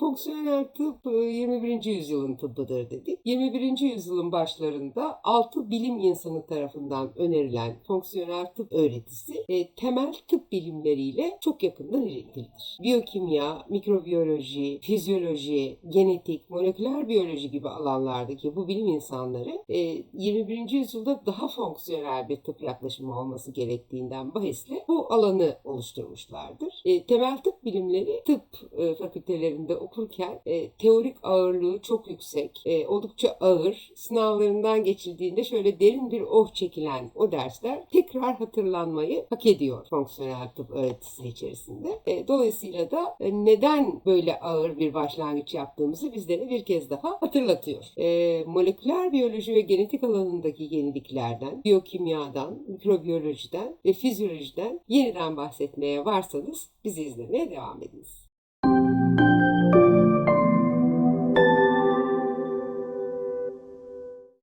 Fonksiyonel tıp e, 21. yüzyılın tıbbıdır dedik. 21. yüzyılın başlarında 6 bilim insanı tarafından önerilen fonksiyonel tıp öğretisi e, temel tıp bilimleriyle çok yakından ilintilidir. Biyokimya, mikrobiyoloji, fizyoloji, genetik, moleküler biyoloji gibi alanlardaki bu bilim insanları e, 21. yüzyılda daha fonksiyonel bir tıp yaklaşımı olması gerektiğinden bahisle bu alanı oluşturmuşlardır. E, temel tıp bilimleri tıp e, fakültelerinde okurken e, teorik ağırlığı çok yüksek, e, oldukça ağır, sınavlarından geçildiğinde şöyle derin bir oh çekilen o dersler tekrar hatırlanmayı hak ediyor fonksiyonel tıp öğretisi içerisinde. E, dolayısıyla da e, neden böyle ağır bir başlangıç yaptığımızı bizlere bir kez daha hatırlatıyor. E, moleküler biyoloji ve genetik alanındaki yeniliklerden, biyokimyadan, mikrobiyolojiden ve fizyolojiden yeniden bahsetmeye varsanız bizi izlemeye devam ediniz.